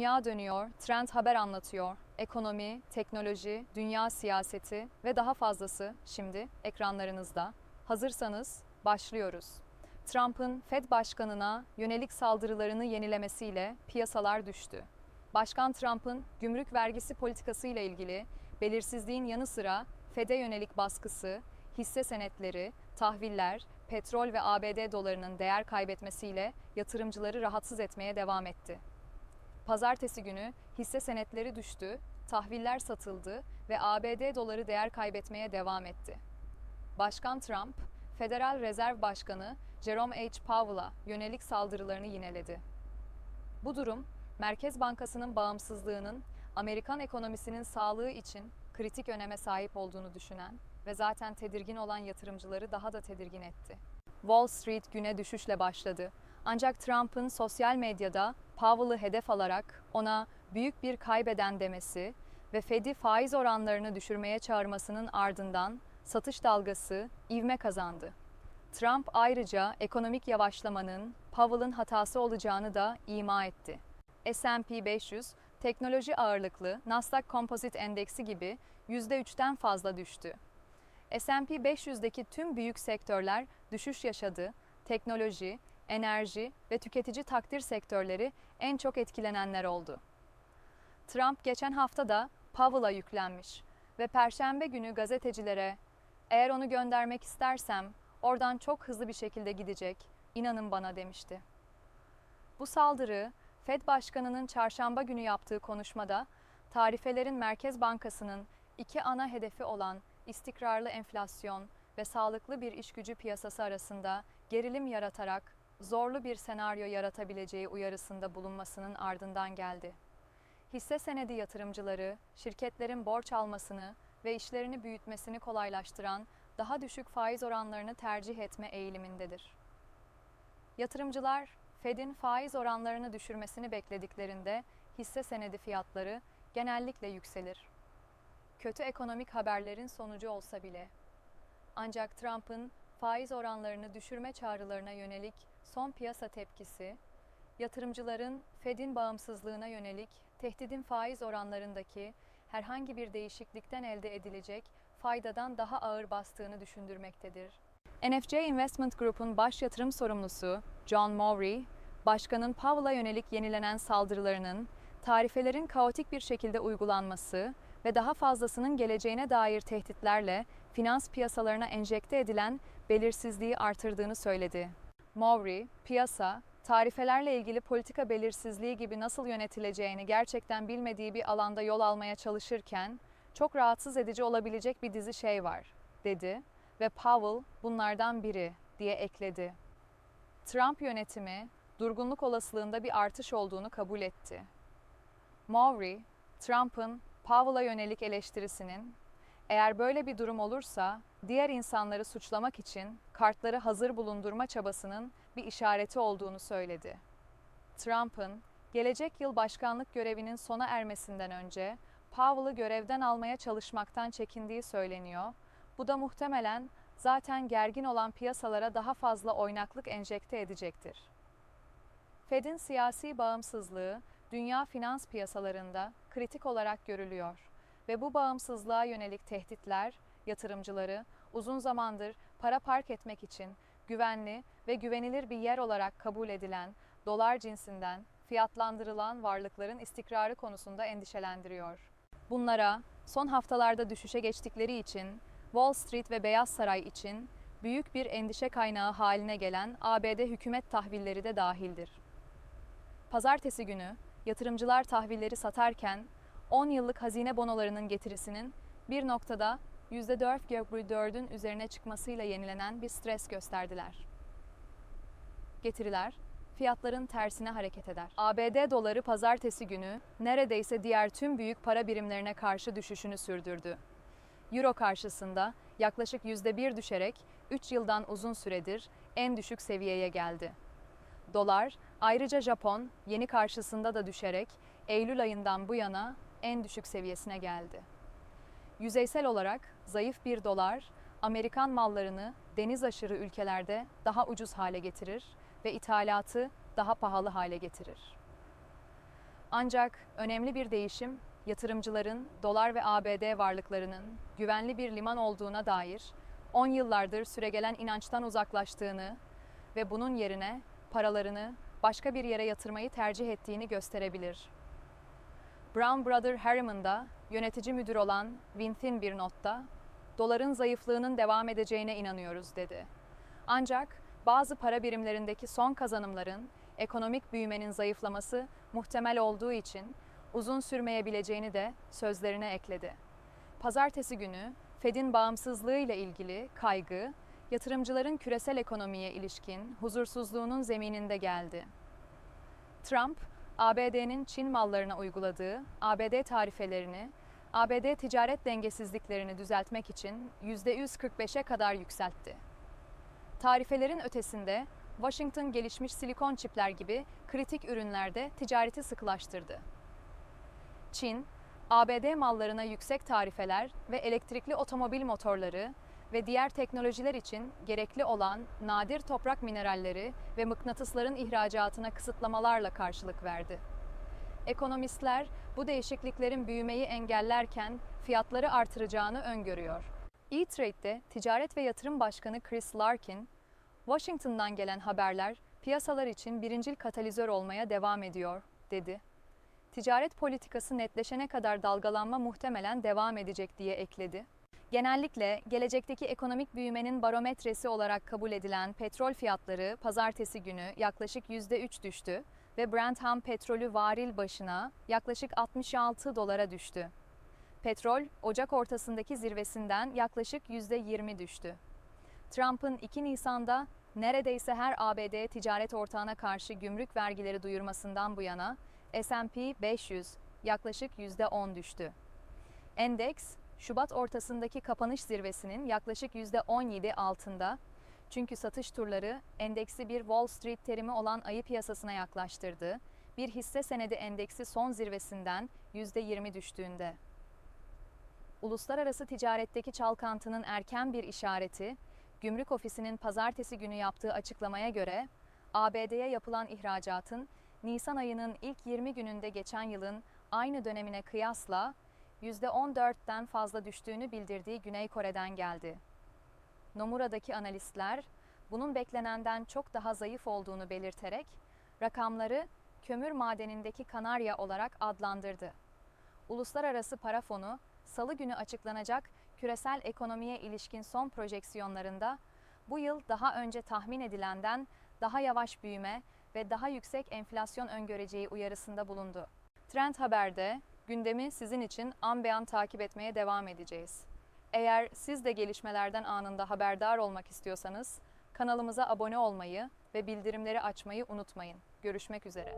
Dünya dönüyor, trend haber anlatıyor. Ekonomi, teknoloji, dünya siyaseti ve daha fazlası şimdi ekranlarınızda. Hazırsanız başlıyoruz. Trump'ın Fed başkanına yönelik saldırılarını yenilemesiyle piyasalar düştü. Başkan Trump'ın gümrük vergisi politikası ile ilgili belirsizliğin yanı sıra Fed'e yönelik baskısı, hisse senetleri, tahviller, petrol ve ABD dolarının değer kaybetmesiyle yatırımcıları rahatsız etmeye devam etti. Pazartesi günü hisse senetleri düştü, tahviller satıldı ve ABD doları değer kaybetmeye devam etti. Başkan Trump, Federal Rezerv Başkanı Jerome H. Powell'a yönelik saldırılarını yineledi. Bu durum, Merkez Bankası'nın bağımsızlığının Amerikan ekonomisinin sağlığı için kritik öneme sahip olduğunu düşünen ve zaten tedirgin olan yatırımcıları daha da tedirgin etti. Wall Street güne düşüşle başladı. Ancak Trump'ın sosyal medyada Powell'ı hedef alarak ona büyük bir kaybeden demesi ve Fed'i faiz oranlarını düşürmeye çağırmasının ardından satış dalgası ivme kazandı. Trump ayrıca ekonomik yavaşlamanın Powell'ın hatası olacağını da ima etti. S&P 500 teknoloji ağırlıklı Nasdaq Composite Endeksi gibi %3'ten fazla düştü. S&P 500'deki tüm büyük sektörler düşüş yaşadı. Teknoloji, enerji ve tüketici takdir sektörleri en çok etkilenenler oldu. Trump geçen hafta da Powell'a yüklenmiş ve perşembe günü gazetecilere "Eğer onu göndermek istersem oradan çok hızlı bir şekilde gidecek. İnanın bana." demişti. Bu saldırı Fed Başkanı'nın çarşamba günü yaptığı konuşmada tarifelerin Merkez Bankası'nın iki ana hedefi olan istikrarlı enflasyon ve sağlıklı bir işgücü piyasası arasında gerilim yaratarak zorlu bir senaryo yaratabileceği uyarısında bulunmasının ardından geldi. Hisse senedi yatırımcıları, şirketlerin borç almasını ve işlerini büyütmesini kolaylaştıran daha düşük faiz oranlarını tercih etme eğilimindedir. Yatırımcılar, Fed'in faiz oranlarını düşürmesini beklediklerinde hisse senedi fiyatları genellikle yükselir. Kötü ekonomik haberlerin sonucu olsa bile. Ancak Trump'ın faiz oranlarını düşürme çağrılarına yönelik son piyasa tepkisi, yatırımcıların Fed'in bağımsızlığına yönelik tehdidin faiz oranlarındaki herhangi bir değişiklikten elde edilecek faydadan daha ağır bastığını düşündürmektedir. NFC Investment Group'un baş yatırım sorumlusu John Mowry, başkanın Powell'a yönelik yenilenen saldırılarının tarifelerin kaotik bir şekilde uygulanması ve daha fazlasının geleceğine dair tehditlerle finans piyasalarına enjekte edilen belirsizliği artırdığını söyledi. Mowry, piyasa, tarifelerle ilgili politika belirsizliği gibi nasıl yönetileceğini gerçekten bilmediği bir alanda yol almaya çalışırken, çok rahatsız edici olabilecek bir dizi şey var, dedi ve Powell bunlardan biri diye ekledi. Trump yönetimi durgunluk olasılığında bir artış olduğunu kabul etti. Mowry, Trump'ın Powell'a yönelik eleştirisinin eğer böyle bir durum olursa diğer insanları suçlamak için kartları hazır bulundurma çabasının bir işareti olduğunu söyledi. Trump'ın gelecek yıl başkanlık görevinin sona ermesinden önce Powell'ı görevden almaya çalışmaktan çekindiği söyleniyor. Bu da muhtemelen zaten gergin olan piyasalara daha fazla oynaklık enjekte edecektir. Fed'in siyasi bağımsızlığı dünya finans piyasalarında kritik olarak görülüyor ve bu bağımsızlığa yönelik tehditler yatırımcıları uzun zamandır para park etmek için güvenli ve güvenilir bir yer olarak kabul edilen dolar cinsinden fiyatlandırılan varlıkların istikrarı konusunda endişelendiriyor. Bunlara son haftalarda düşüşe geçtikleri için Wall Street ve Beyaz Saray için büyük bir endişe kaynağı haline gelen ABD hükümet tahvilleri de dahildir. Pazartesi günü yatırımcılar tahvilleri satarken 10 yıllık hazine bonolarının getirisinin bir noktada %4,4'ün üzerine çıkmasıyla yenilenen bir stres gösterdiler. Getiriler fiyatların tersine hareket eder. ABD doları pazartesi günü neredeyse diğer tüm büyük para birimlerine karşı düşüşünü sürdürdü. Euro karşısında yaklaşık %1 düşerek 3 yıldan uzun süredir en düşük seviyeye geldi. Dolar ayrıca Japon yeni karşısında da düşerek Eylül ayından bu yana en düşük seviyesine geldi. Yüzeysel olarak zayıf bir dolar Amerikan mallarını deniz aşırı ülkelerde daha ucuz hale getirir ve ithalatı daha pahalı hale getirir. Ancak önemli bir değişim yatırımcıların dolar ve ABD varlıklarının güvenli bir liman olduğuna dair 10 yıllardır süregelen inançtan uzaklaştığını ve bunun yerine paralarını başka bir yere yatırmayı tercih ettiğini gösterebilir. Brown Brother Harriman'da yönetici müdür olan Winthin bir notta, doların zayıflığının devam edeceğine inanıyoruz dedi. Ancak bazı para birimlerindeki son kazanımların ekonomik büyümenin zayıflaması muhtemel olduğu için uzun sürmeyebileceğini de sözlerine ekledi. Pazartesi günü Fed'in bağımsızlığı ile ilgili kaygı, yatırımcıların küresel ekonomiye ilişkin huzursuzluğunun zemininde geldi. Trump, ABD'nin Çin mallarına uyguladığı ABD tarifelerini, ABD ticaret dengesizliklerini düzeltmek için %145'e kadar yükseltti. Tarifelerin ötesinde Washington gelişmiş silikon çipler gibi kritik ürünlerde ticareti sıkılaştırdı. Çin, ABD mallarına yüksek tarifeler ve elektrikli otomobil motorları ve diğer teknolojiler için gerekli olan nadir toprak mineralleri ve mıknatısların ihracatına kısıtlamalarla karşılık verdi. Ekonomistler bu değişikliklerin büyümeyi engellerken fiyatları artıracağını öngörüyor. E-Trade'de Ticaret ve Yatırım Başkanı Chris Larkin, Washington'dan gelen haberler piyasalar için birincil katalizör olmaya devam ediyor, dedi. Ticaret politikası netleşene kadar dalgalanma muhtemelen devam edecek diye ekledi. Genellikle gelecekteki ekonomik büyümenin barometresi olarak kabul edilen petrol fiyatları pazartesi günü yaklaşık %3 düştü ve Brent ham petrolü varil başına yaklaşık 66 dolara düştü. Petrol, Ocak ortasındaki zirvesinden yaklaşık %20 düştü. Trump'ın 2 Nisan'da neredeyse her ABD ticaret ortağına karşı gümrük vergileri duyurmasından bu yana S&P 500 yaklaşık %10 düştü. Endeks, Şubat ortasındaki kapanış zirvesinin yaklaşık %17 altında. Çünkü satış turları endeksi bir Wall Street terimi olan ayı piyasasına yaklaştırdı. Bir hisse senedi endeksi son zirvesinden %20 düştüğünde. Uluslararası ticaretteki çalkantının erken bir işareti, Gümrük Ofisi'nin pazartesi günü yaptığı açıklamaya göre ABD'ye yapılan ihracatın Nisan ayının ilk 20 gününde geçen yılın aynı dönemine kıyasla %14'ten fazla düştüğünü bildirdiği Güney Kore'den geldi. Nomura'daki analistler bunun beklenenden çok daha zayıf olduğunu belirterek rakamları kömür madenindeki kanarya olarak adlandırdı. Uluslararası Para Fonu salı günü açıklanacak küresel ekonomiye ilişkin son projeksiyonlarında bu yıl daha önce tahmin edilenden daha yavaş büyüme ve daha yüksek enflasyon öngöreceği uyarısında bulundu. Trend Haber'de gündemi sizin için an be an takip etmeye devam edeceğiz. Eğer siz de gelişmelerden anında haberdar olmak istiyorsanız kanalımıza abone olmayı ve bildirimleri açmayı unutmayın. Görüşmek üzere.